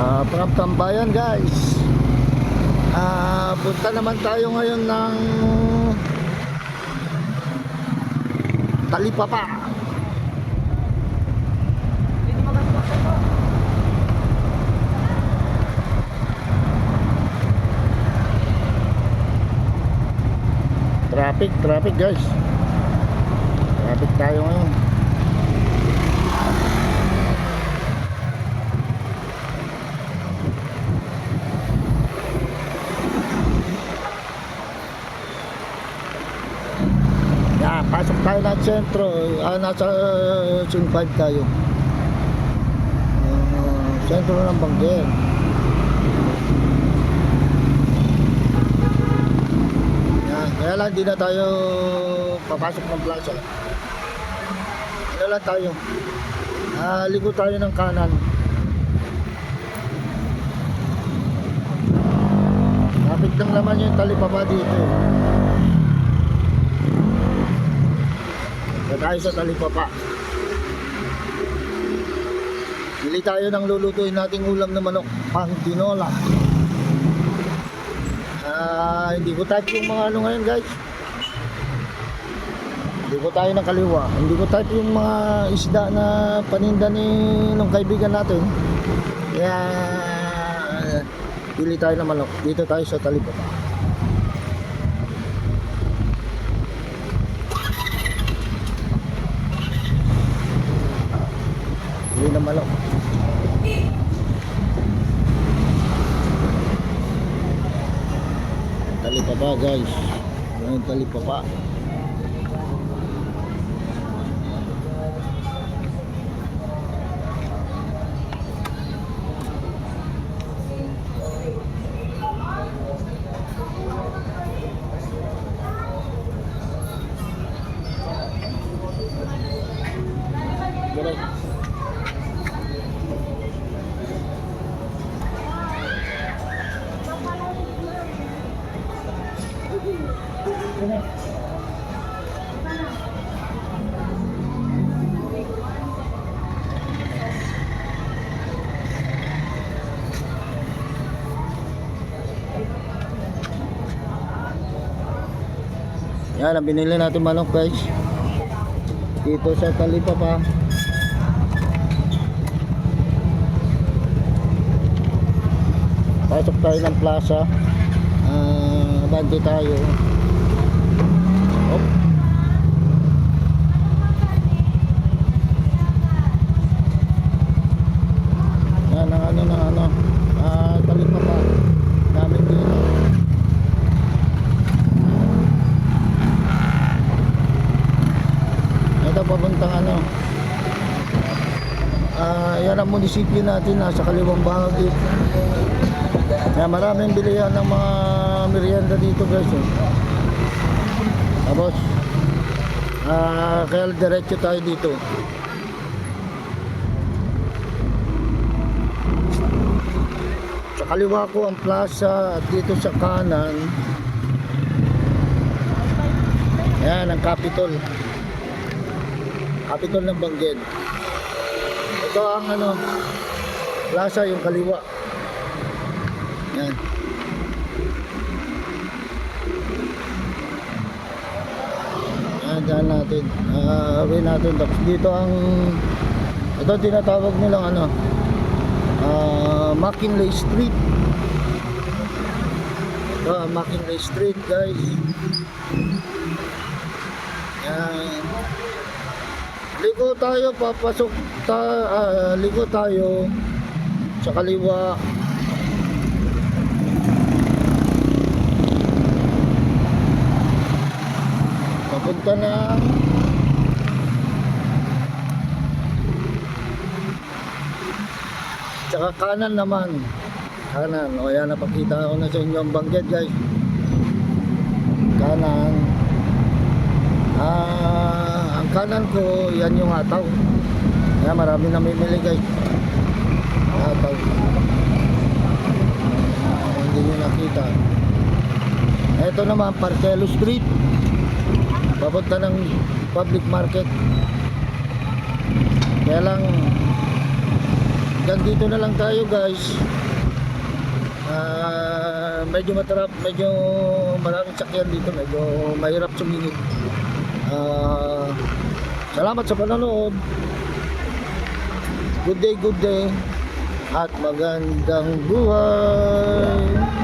Ah, from Tambayan guys. Ah, punta naman tayo ngayon ng Talipapa. Traffic, traffic guys. Traffic tayo ngayon. Yan, pasok tayo ng sentro. Ah, nasa uh, 5 tayo. Uh, sentro ng Banggel. Yan, kaya lang di na tayo papasok ng plaza. Ano lang tayo? Ah, ligo tayo ng kanan. Kapit lang naman yung talipapa dito. eh. Tayo sa talipapa. Bili tayo ng lulutuin nating ulam na manok, pang tinola. Ah, hindi ko type yung mga ano ngayon, guys. Hindi ko tayo ng kaliwa. Hindi ko type yung mga isda na paninda ni nung kaibigan natin. Kaya pili tayo ng manok. Dito tayo sa talipapa. Pili ng manok. Talipapa guys. Yan talipapa. Correct. Yan ang binili natin manok guys. Dito sa Talipapa. Pasok tayo ng plaza. Ah, bante tayo. Op. Yan ang ano na ano. Ah, Talipapa. Namin dito. Ito papuntang ano. Ah, yan ang munisipyo natin nasa kaliwang bahagi. Kaya maraming bilihan ng mga merienda dito guys. Eh. Tapos ah, kaya diretso tayo dito. Sa kaliwa ko ang plaza at dito sa kanan yan ang Capitol. Capitol ng Bangged. Ito ang ano, plaza yung kaliwa. Yan. Yan, dyan natin. Ah, away natin. Tapos dito ang, ito tinatawag nilang ano, ah, McKinley Street. Ito ang McKinley Street guys. Yan. Liko tayo, papasok ta, ah, liko tayo sa kaliwa. Papunta na Tsaka kanan naman. Kanan. O yan, napakita ko na sa inyo ang banggit guys. Kanan. Ah, ang kanan ko, yan yung ataw. Kaya marami namimili guys. Ataw. Ah, hindi nyo nakita. Ito naman, Parkelo Street. Papunta ng public market. Kaya lang, hanggang dito na lang tayo guys. Ah, medyo matarap, medyo maraming sakyan dito, medyo mahirap sumingit. Ah, salamat sa panonood. Good day, good day. At magandang buhay.